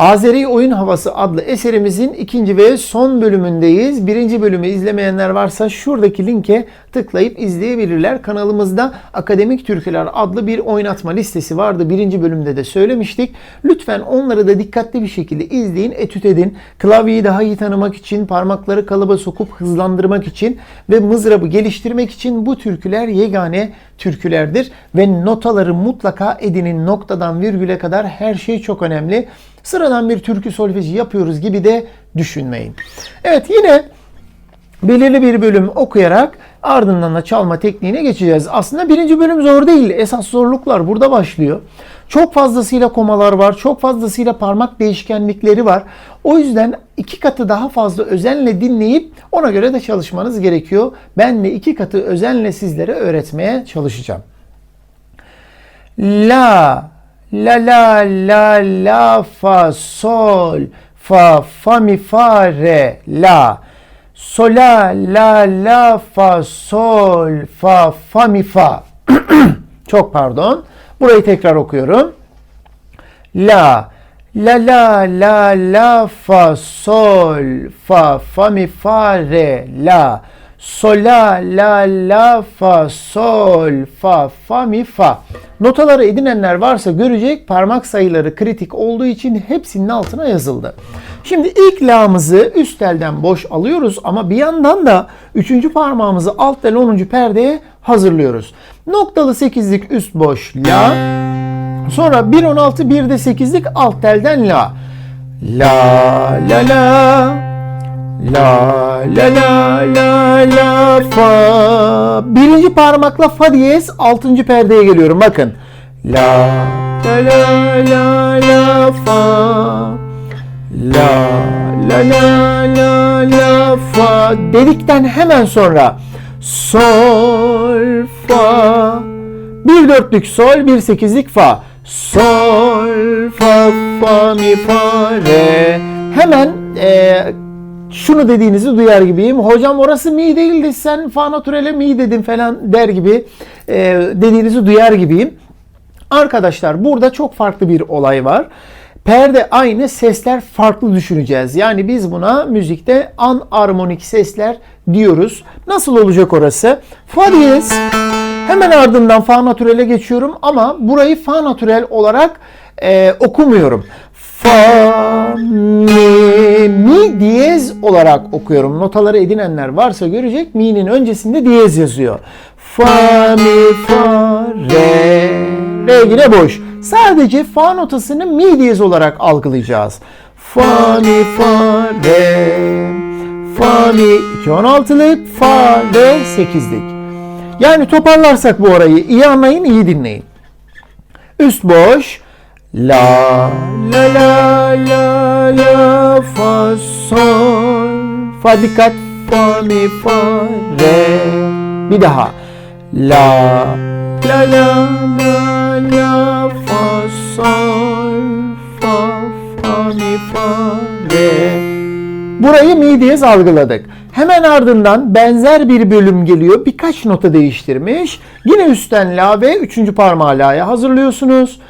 Azeri Oyun Havası adlı eserimizin ikinci ve son bölümündeyiz. Birinci bölümü izlemeyenler varsa şuradaki linke tıklayıp izleyebilirler. Kanalımızda Akademik Türküler adlı bir oynatma listesi vardı. Birinci bölümde de söylemiştik. Lütfen onları da dikkatli bir şekilde izleyin, etüt edin. Klavyeyi daha iyi tanımak için, parmakları kalıba sokup hızlandırmak için ve mızrabı geliştirmek için bu türküler yegane türkülerdir. Ve notaları mutlaka edinin noktadan virgüle kadar her şey çok önemli. Sıradan bir türkü solfeji yapıyoruz gibi de düşünmeyin. Evet yine belirli bir bölüm okuyarak ardından da çalma tekniğine geçeceğiz. Aslında birinci bölüm zor değil. Esas zorluklar burada başlıyor. Çok fazlasıyla komalar var. Çok fazlasıyla parmak değişkenlikleri var. O yüzden iki katı daha fazla özenle dinleyip ona göre de çalışmanız gerekiyor. Ben de iki katı özenle sizlere öğretmeye çalışacağım. La, la la la la fa sol fa fa mi fa re la sol la la la fa sol fa fa mi fa çok pardon burayı tekrar okuyorum la la la la la fa sol fa fa mi fa re la sol la la la fa sol fa fa mi fa Notaları edinenler varsa görecek parmak sayıları kritik olduğu için hepsinin altına yazıldı. Şimdi ilk la'mızı üst telden boş alıyoruz ama bir yandan da üçüncü parmağımızı alt tel 10. perdeye hazırlıyoruz. Noktalı 8'lik üst boş la. Sonra 1.16 1'de 8'lik alt telden la. La la la. La la la la la fa. Birinci parmakla fa diyez altıncı perdeye geliyorum. Bakın. La la la la la fa. La la la la la fa dedikten hemen sonra sol fa bir dörtlük sol bir sekizlik fa sol fa fa mi fa re hemen e, şunu dediğinizi duyar gibiyim. Hocam orası mi değildi sen fa naturele mi dedin falan der gibi e, dediğinizi duyar gibiyim. Arkadaşlar burada çok farklı bir olay var. Perde aynı, sesler farklı düşüneceğiz. Yani biz buna müzikte an armonik sesler diyoruz. Nasıl olacak orası? Fa diyez. Hemen ardından fa natürele geçiyorum ama burayı fa natürel olarak e, okumuyorum. Fa, mi, mi diyez olarak okuyorum. Notaları edinenler varsa görecek. Mi'nin öncesinde diyez yazıyor. Fa, mi, fa, re. Re yine boş. Sadece fa notasını mi diyez olarak algılayacağız. Fa, mi, fa, re. Fa, mi 2-16'lık, fa, re 8'lik. Yani toparlarsak bu orayı iyi anlayın, iyi dinleyin. Üst boş. La la la la la fa sol fa dikkat fa mi fa re bir daha la la la la la fa sol fa fa mi fa re Burayı mi diyez algıladık. Hemen ardından benzer bir bölüm geliyor. Birkaç nota değiştirmiş. Yine üstten la ve üçüncü parmağı la'ya hazırlıyorsunuz.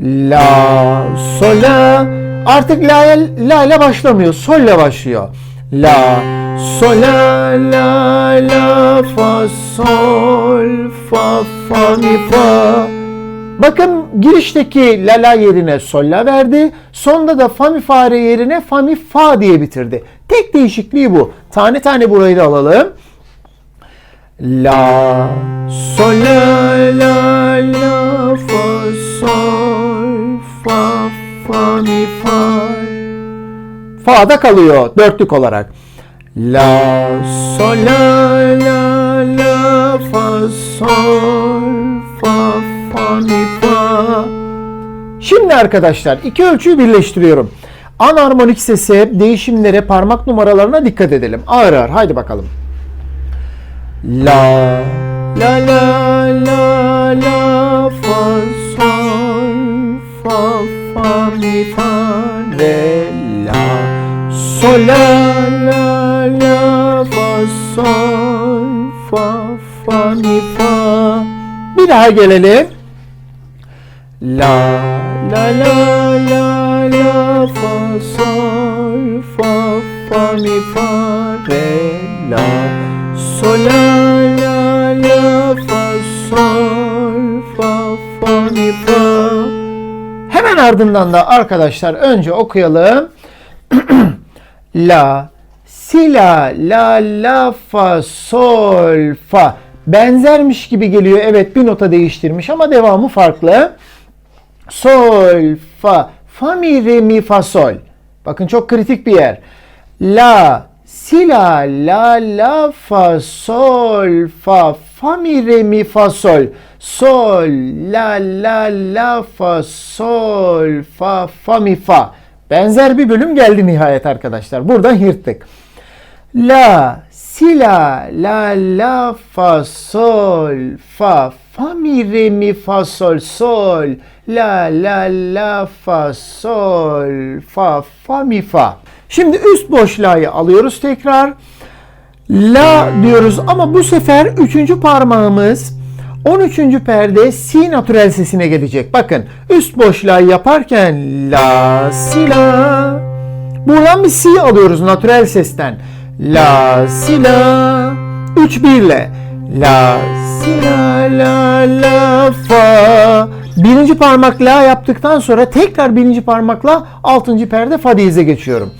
La, sol, la. Artık la, la başlamıyor. Sol ile başlıyor. La, sol, la, la, la, fa, sol, fa, fa, mi, fa. Bakın girişteki la la yerine sol la verdi. Sonda da fa mi fa re yerine fa mi fa diye bitirdi. Tek değişikliği bu. Tane tane burayı da alalım. La, sol, la, la, la, fa, sol, fa, fa, mi, fa. Fa'da kalıyor dörtlük olarak. La, sol, la, la, la, fa, sol, fa, fa, fa. Şimdi arkadaşlar iki ölçüyü birleştiriyorum. Anarmonik sese, değişimlere, parmak numaralarına dikkat edelim. Ağır ağır haydi bakalım. La la la la la fa sol mi fa re la sol la la la fa sol fa fa mi fa bir daha gelelim la la la la la fa sol fa fa mi fa re la sol la la la fa sol fa fa mi fa Hemen ardından da arkadaşlar önce okuyalım. la, si la, la, la, fa, sol, fa. Benzermiş gibi geliyor. Evet bir nota değiştirmiş ama devamı farklı. Sol, fa, fa, mi, re, mi, fa, sol. Bakın çok kritik bir yer. La, si, la, la, la, fa, sol, fa, fa, mi, re, mi, fa, sol. Sol, la, la, la, fa, sol, fa, fa, mi, fa. Benzer bir bölüm geldi nihayet arkadaşlar. Buradan yırttık. La, si, la, la, la, fa, sol, fa, fa, mi, re, mi, fa, sol, sol, la, la, la, fa, sol, fa, fa, mi, fa. Şimdi üst boşluğu alıyoruz tekrar. La diyoruz ama bu sefer üçüncü parmağımız 13. perde si natürel sesine gelecek. Bakın üst boşluğu yaparken la si la buradan bir si alıyoruz natürel sesten. La si la 3 1 ile. La si la la la fa. Birinci parmak la yaptıktan sonra tekrar birinci parmakla altıncı perde fa diyeze geçiyorum.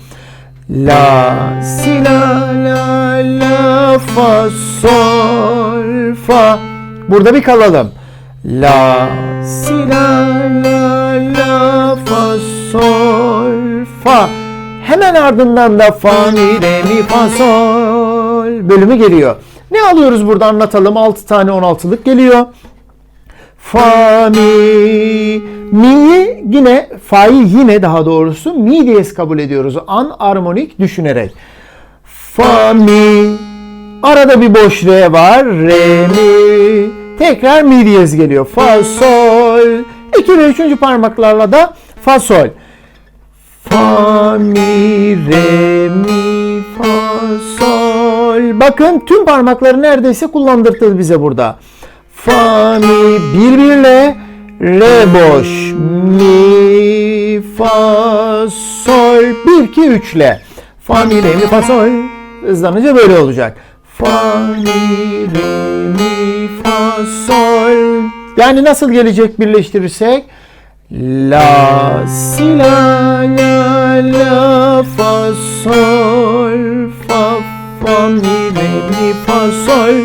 La si la la la fa sol fa. Burada bir kalalım. La si la la la fa sol fa Hemen ardından da fa mi re mi fa sol bölümü geliyor. Ne alıyoruz burada anlatalım. 6 tane 16'lık geliyor. Fa mi mi'yi yine fa'yı yine daha doğrusu mi diyez kabul ediyoruz. An armonik düşünerek. Fa mi arada bir boş re var. Re mi tekrar mi diyez geliyor. Fa sol 2 ve 3. parmaklarla da fa sol. Fa mi re mi fa sol. Bakın tüm parmakları neredeyse kullandırdı bize burada. Fa mi birbirle re boş mi fa sol 1 2 3 ile fa mi re mi fa sol hızlanınca böyle olacak. Fa mi re mi fa sol yani nasıl gelecek birleştirirsek La si la la la fa sol fa fa mi re mi fa sol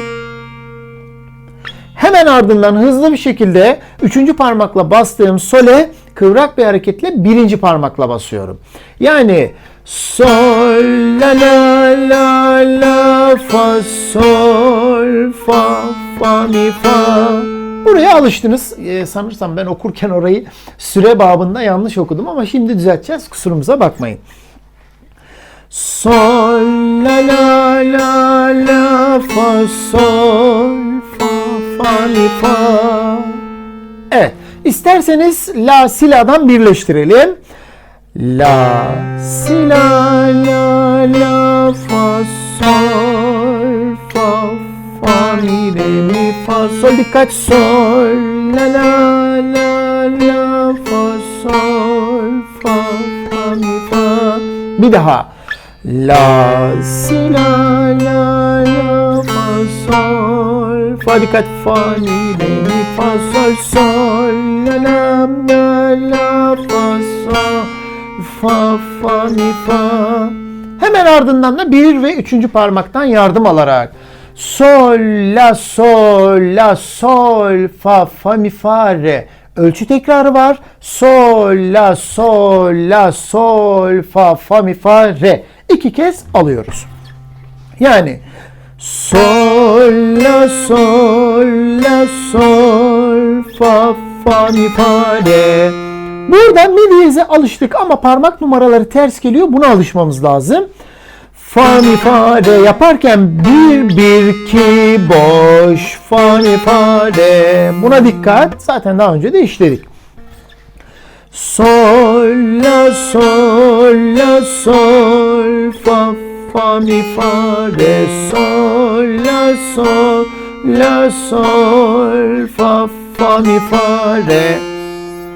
Hemen ardından hızlı bir şekilde üçüncü parmakla bastığım sole kıvrak bir hareketle birinci parmakla basıyorum. Yani sol la la la la fa sol fa fa mi fa Buraya alıştınız. Ee, sanırsam ben okurken orayı süre babında yanlış okudum ama şimdi düzelteceğiz. Kusurumuza bakmayın. Sol la la la la fa sol fa fa mi fa. Evet. İsterseniz la siladan birleştirelim. La si la la la fa sol fa fa mi re mi fa sol dikkat sol la la la la fa sol fa fa mi fa bir daha. La si la la la fa sol fa dikkat fa mi re mi fa sol sol. La la la la fa sol fa fa mi fa. Hemen ardından da bir ve üçüncü parmaktan yardım alarak sol la sol la sol fa fa mi fa re. Ölçü tekrarı var. Sol la sol la sol fa fa mi fa re. İki kez alıyoruz. Yani sol la sol la sol fa fa mi fa re. Burada mi diyeze alıştık ama parmak numaraları ters geliyor. Buna alışmamız lazım. Fa mi fa re yaparken bir bir ki boş. Fa mi fa re buna dikkat. Zaten daha önce de işledik. Sol la sol. La sol fa fa mi fa re sol. La sol la sol fa fa mi fa re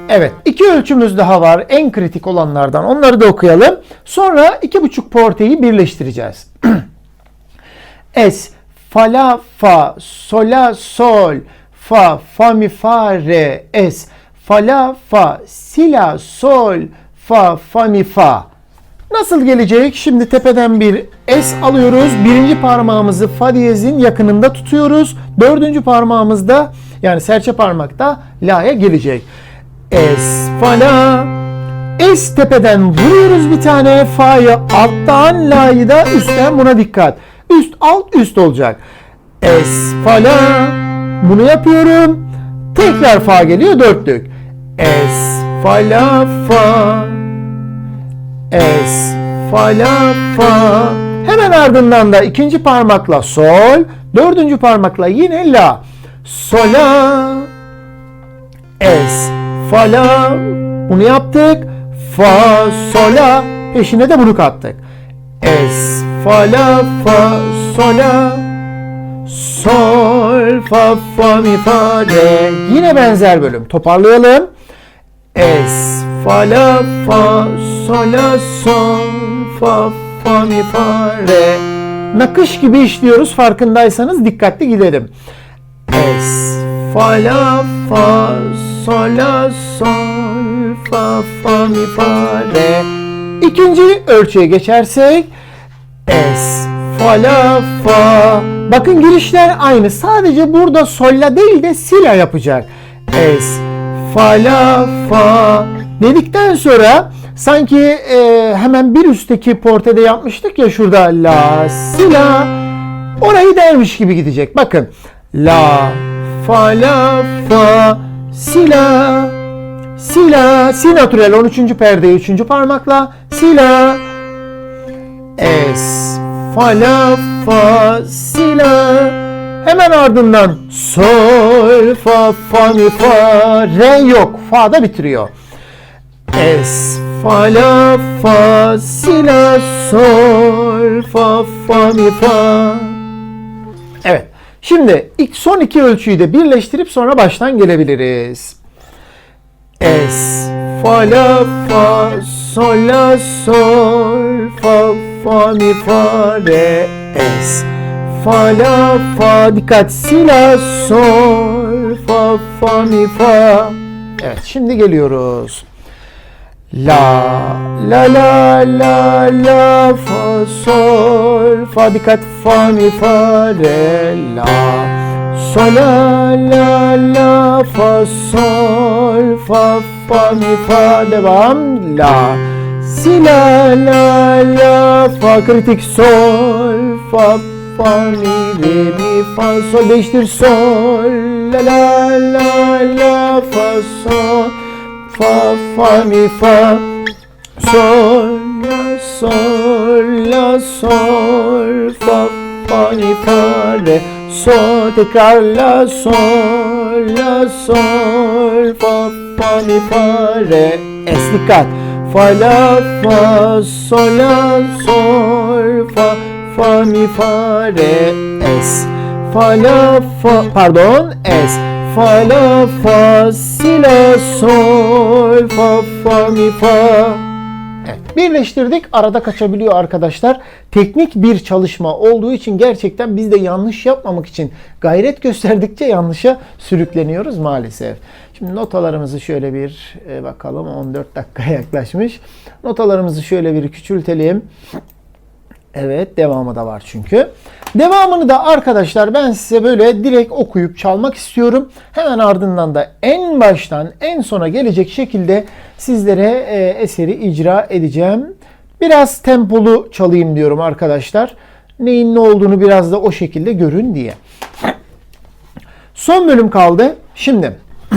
Evet, iki ölçümüz daha var. En kritik olanlardan. Onları da okuyalım. Sonra iki buçuk porteyi birleştireceğiz. Es, fa la fa, sol sol, fa fa mi fa re, es, fa la fa, si la sol, fa fa mi fa. Nasıl gelecek? Şimdi tepeden bir es alıyoruz. Birinci parmağımızı fa diyezin yakınında tutuyoruz. Dördüncü parmağımızda yani serçe parmakta la'ya gelecek. Es, fa la, Es tepeden vuruyoruz bir tane fa'yı alttan la'yı da üstten buna dikkat. Üst alt üst olacak. Es fa la bunu yapıyorum. Tekrar fa geliyor dörtlük. Es fa la fa Es fa la fa Hemen ardından da ikinci parmakla sol, dördüncü parmakla yine la. Sol la Es fa la bunu yaptık. Fa sol la peşine de bunu kattık. Es fa la fa sol la sol fa fa mi fa re. Yine benzer bölüm. Toparlayalım. Es fa la fa sol la sol fa fa mi fa re. Nakış gibi işliyoruz farkındaysanız dikkatli gidelim. Es fa la fa sol la sol fa fa mi fa re. İkinci ölçüye geçersek es fa la fa. Bakın girişler aynı. Sadece burada sol la değil de si la yapacak. Es fa la fa dedikten sonra sanki e, hemen bir üstteki portede yapmıştık ya şurada la si la orayı dermiş gibi gidecek. Bakın la fa la fa si la si natürel 13. perdeyi 3. parmakla si la es fa la fa si la hemen ardından sol fa fa mi fa re yok fa da bitiriyor es fa la fa si la sol fa fa mi fa Evet. Şimdi ilk son iki ölçüyü de birleştirip sonra baştan gelebiliriz. Es, fa la fa, sol la sol, fa fa mi fa re, es. Fa la fa, dikkat si la sol, fa fa mi fa. Evet şimdi geliyoruz. La la la la la fa sol fa dikkat fa mi fa re la. Sol la la la fa sol fa fa mi fa devam la. Si la la la fa kritik sol fa fa mi re mi fa sol değiştir sol. La la la la fa sol fa fa mi fa. Sol la sol la sol fa fa mi fa re. Sol tekrar la sol la sol fa fa mi fa re. Es dikkat. Fa la fa sol la sol fa fa mi fa re. Es. Fa la fa pardon es fa la fa si la sol fa fa mi fa birleştirdik. Arada kaçabiliyor arkadaşlar. Teknik bir çalışma olduğu için gerçekten biz de yanlış yapmamak için gayret gösterdikçe yanlışa sürükleniyoruz maalesef. Şimdi notalarımızı şöyle bir e, bakalım 14 dakika yaklaşmış. Notalarımızı şöyle bir küçültelim. Evet devamı da var çünkü. Devamını da arkadaşlar ben size böyle direkt okuyup çalmak istiyorum. Hemen ardından da en baştan en sona gelecek şekilde sizlere e, eseri icra edeceğim. Biraz tempolu çalayım diyorum arkadaşlar. Neyin ne olduğunu biraz da o şekilde görün diye. Son bölüm kaldı. Şimdi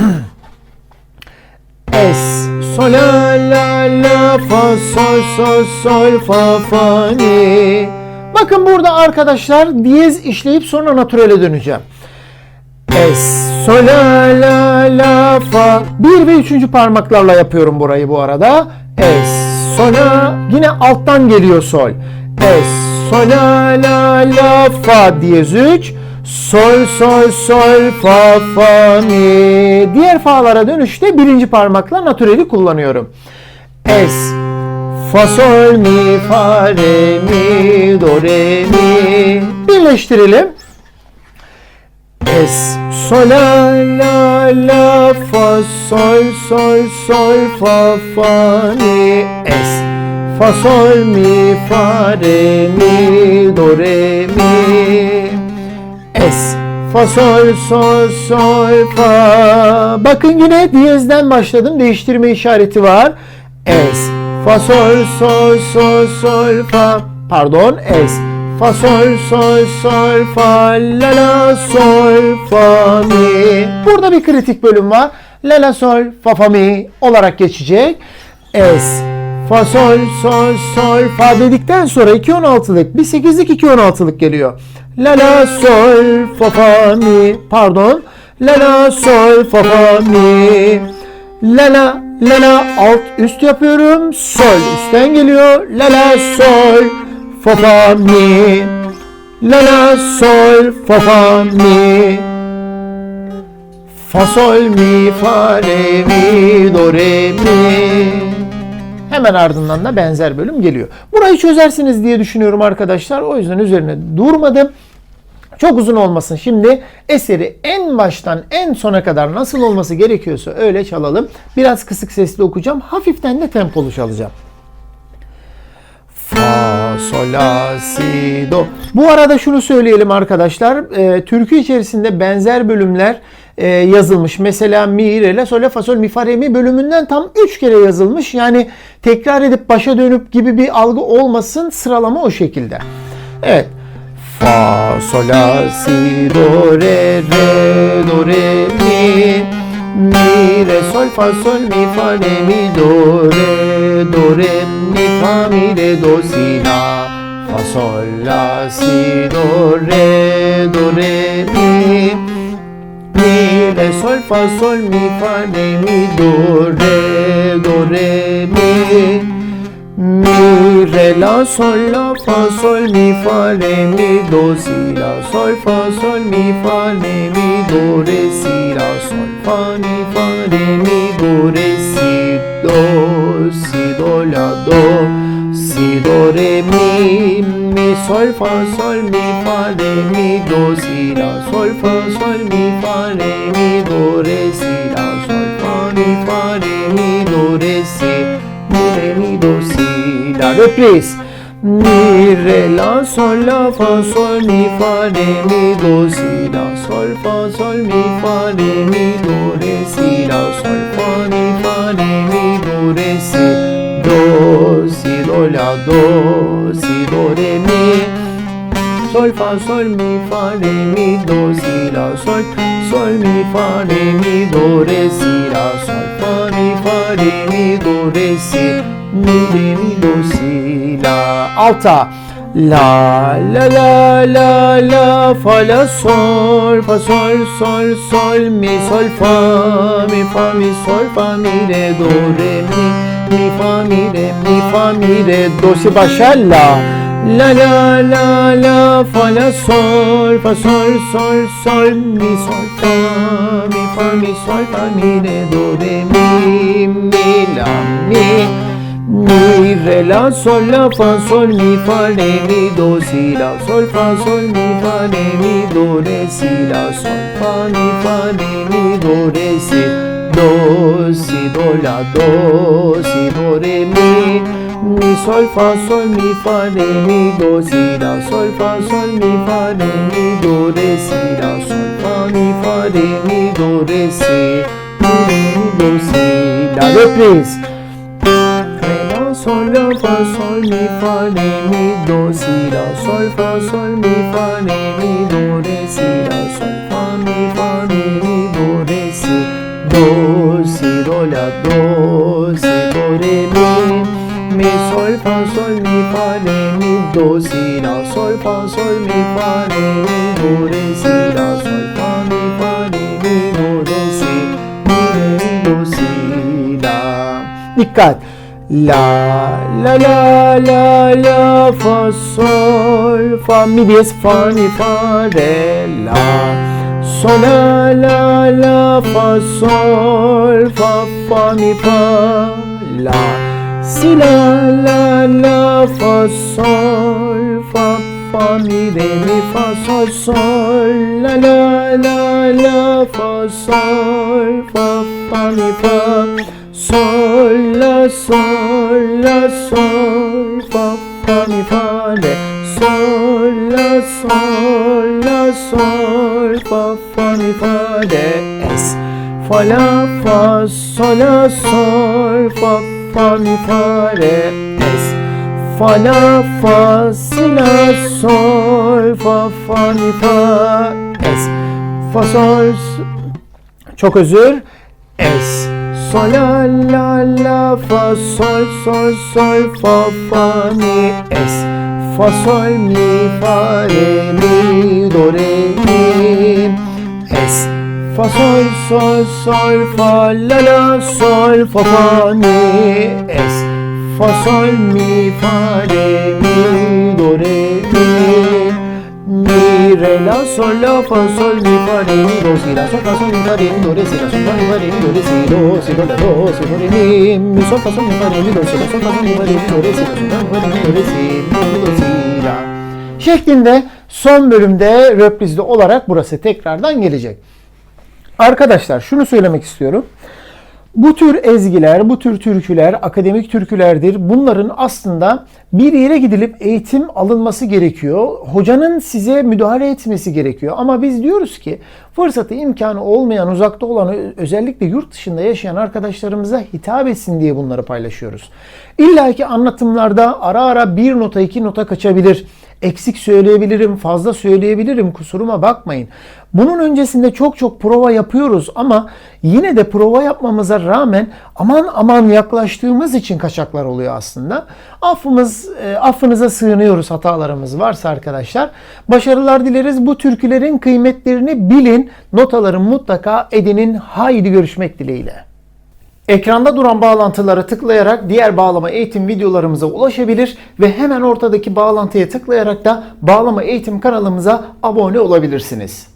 Es sol la la la fa sol sol sol fa fa mi. Bakın burada arkadaşlar diyez işleyip sonra natürele döneceğim. Es, sol, la, la, la, fa. Bir ve üçüncü parmaklarla yapıyorum burayı bu arada. Es, sol, la. Yine alttan geliyor sol. Es, sol, la, la, la, fa diyez 3. Sol, sol, sol, fa, fa, mi. Diğer fa'lara dönüşte birinci parmakla natüreli kullanıyorum. Es, fa, sol, mi, fa, re, mi, do, re, mi. Birleştirelim. Es, sol, la, la, la, fa, sol, sol, sol, fa, fa, mi. Es, fa, sol, mi, fa, re, mi, fa, sol, sol, sol, fa. Bakın yine diyezden başladım. Değiştirme işareti var. Es, fa, sol, sol, sol, sol, fa. Pardon, es. Fa, sol, sol, sol, fa, la, la, sol, fa, mi. Burada bir kritik bölüm var. La, la, sol, fa, fa, mi olarak geçecek. Es, fa, sol, sol, sol, fa dedikten sonra 2-16'lık, bir 8'lik 2-16'lık geliyor. La, la, sol, fa, fa, mi. Pardon. La, la, sol, fa, fa, mi. La, la, la, la, alt üst yapıyorum. Sol üstten geliyor. La, la, sol, fa, fa, mi. La, la, sol, fa, fa, mi. Fa, sol, mi, fa, re, mi, do, re, mi. Hemen ardından da benzer bölüm geliyor. Burayı çözersiniz diye düşünüyorum arkadaşlar. O yüzden üzerine durmadım. Çok uzun olmasın. Şimdi eseri en baştan en sona kadar nasıl olması gerekiyorsa öyle çalalım. Biraz kısık sesli okuyacağım. Hafiften de tempolu çalacağım. Fa, sol, la, si, do. Bu arada şunu söyleyelim arkadaşlar. E, türkü içerisinde benzer bölümler e, yazılmış. Mesela mi, re, la, sol, la, fa, sol, mi, fa, re, mi bölümünden tam 3 kere yazılmış. Yani tekrar edip başa dönüp gibi bir algı olmasın. Sıralama o şekilde. Evet. Fa, sol, la, si, do, re, re, do, re, mi. Mi, re, sol, fa, sol, mi, fa, re, mi, do, re, do, re, mi, fa, mi, re, do, si, la. Fa, sol, la, si, do, re, do, re, mi. Re, sol, fa, sol, mi, fa, re, mi, do, re, do, re, mi. Mi, re, la, sol, la, fa, sol, mi, fa, re, mi, do, si, la, sol, fa, sol, mi, fa, re, mi, do, re, si, la, sol, fa, mi, fa, re, mi, do, re, si, do, si, do, la, do, si, do, re, mi, mi, sol, fa, sol, mi, fa, re, mi, do, si, la, sol, fa, sol, mi, Reprise. Mi, re, la, sol, la, fa, sol, mi, fa, re, mi, do, si, la, sol, fa, sol, mi, fa, re, mi, do, re, si, la, sol, fa, mi, fa, re, mi, do, re, si, do, si, do, la, do, si, do, re, mi. Sol, fa, sol, mi, fa, re, mi, do, si, la, sol, sol, mi, fa, re, mi, do, re, si, la, sol, fa, mi, fa, re, mi, do, re, si, mi, re, mi, do, si, la. Alta. La, la, la, la, la, fa, la, sol, fa, sol, sol, sol, mi, sol, fa, mi, fa, mi, sol, fa, mi, re, do, re, mi, mi, fa, mi, re, mi, fa, mi, re, do, si, başa, la. La la la la fa la sol fa sol sol sol mi sol fa mi fa mi sol fa mi re do re mi mi la mi mi re la sol la fa sol mi fa re mi do si la. Sol fa sol mi fa re mi do re si la. Sol fa mi fa re mi do re si. Do si do la do si do re mi. Mi sol fa sol mi fa re mi do si la. Sol fa sol mi fa re mi do re si la. Sol fa mi fa re mi do re si. Mi do si la. Reprise sol la fa sol mi fa re mi do si la sol fa sol mi fa re mi do re si la sol fa mi fa re mi do re si do si do la do si do re mi mi sol fa sol mi fa re mi do si la sol fa sol mi fa re mi do re si la sol fa mi fa re mi do re si mi re do si la Dikkat! La la la la la fa sol fa mi diyez fa mi fa re la. Sol la la la fa sol fa fa mi fa la. Si la la la fa sol fa fa mi re mi fa sol sol. La la la la fa sol fa fa mi fa sol la sol la sol fa fa mi fa re sol la sol la sol fa fa mi fa re es fa la fa sol la sol fa fa mi fa re es fa la fa si la sol fa fa mi fa es. Fa sol çok özür. Es sol la la la fa sol sol sol fa fa mi es. Fa sol mi fa re mi do re mi es. Fa sol sol sol fa la la sol fa fa mi es. Fa sol mi fa re mi do re mi mi re la sol la fa sol mi fa re mi do si la sol fa sol mi fa re mi do re si la sol fa mi fa re mi do re si do si do la do si do re mi mi sol fa sol mi fa re mi do si la sol fa sol mi fa re mi do re si la sol fa mi fa re mi do re si do si la şeklinde son bölümde röprizli olarak burası tekrardan gelecek. Arkadaşlar şunu söylemek istiyorum. Bu tür ezgiler, bu tür türküler akademik türkülerdir. Bunların aslında bir yere gidilip eğitim alınması gerekiyor. Hocanın size müdahale etmesi gerekiyor. Ama biz diyoruz ki fırsatı imkanı olmayan, uzakta olan özellikle yurt dışında yaşayan arkadaşlarımıza hitap etsin diye bunları paylaşıyoruz. İlla ki anlatımlarda ara ara bir nota iki nota kaçabilir eksik söyleyebilirim, fazla söyleyebilirim. Kusuruma bakmayın. Bunun öncesinde çok çok prova yapıyoruz ama yine de prova yapmamıza rağmen aman aman yaklaştığımız için kaçaklar oluyor aslında. Affımız, e, affınıza sığınıyoruz hatalarımız varsa arkadaşlar. Başarılar dileriz. Bu türkülerin kıymetlerini bilin. Notaları mutlaka edinin. Haydi görüşmek dileğiyle. Ekranda duran bağlantılara tıklayarak diğer bağlama eğitim videolarımıza ulaşabilir ve hemen ortadaki bağlantıya tıklayarak da bağlama eğitim kanalımıza abone olabilirsiniz.